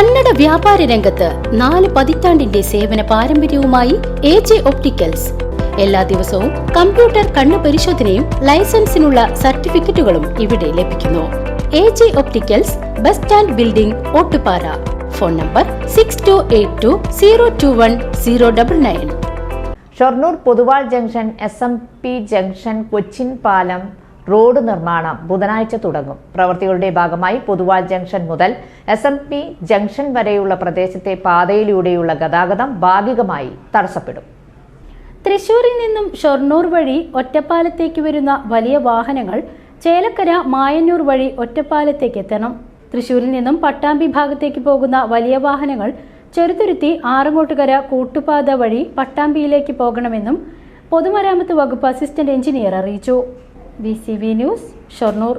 കന്നഡ വ്യാപാര രംഗത്ത് നാല് പതിറ്റാണ്ടിന്റെ സേവന പാരമ്പര്യവുമായി എ ജെ ഒപ്റ്റിക്കൽസ്. എല്ലാ ദിവസവും കമ്പ്യൂട്ടർ കണ്ണു പരിശോധനയും ലൈസൻസിനുള്ള സർട്ടിഫിക്കറ്റുകളും ഇവിടെ ലഭിക്കുന്നു. A J opticals bus stand building Ottupara. Phone number six two eight two zero two one zero double nine Shoranur Pothuval junction S M P junction Cochin പാലം road നിർമ്മാണം ബുധനാഴ്ച തുടങ്ങും. പ്രവൃത്തികളുടെ ഭാഗമായി പൊതുവാൾ ജംഗ്ഷൻ മുതൽ എസ് എം പി ജംഗ്ഷൻ വരെയുള്ള പ്രദേശത്തെ പാതയിലൂടെയുള്ള ഗതാഗതം ഭാഗികമായി തടസ്സപ്പെടും. തൃശൂരിൽ നിന്നും ഷൊർണൂർ വഴി ഒറ്റപ്പാലത്തേക്ക് വരുന്ന വലിയ വാഹനങ്ങൾ ചേലക്കര മായന്നൂർ വഴി ഒറ്റപ്പാലത്തേക്ക് എത്തണം. തൃശൂരിൽ നിന്നും പട്ടാമ്പി ഭാഗത്തേക്ക് പോകുന്ന വലിയ വാഹനങ്ങൾ ചെറുതുരുത്തി ആറങ്ങോട്ടുകര കൂട്ടുപാത വഴി പട്ടാമ്പിയിലേക്ക് പോകണമെന്നും പൊതുമരാമത്ത് വകുപ്പ് അസിസ്റ്റന്റ് എഞ്ചിനീയർ അറിയിച്ചു. V news Shoranur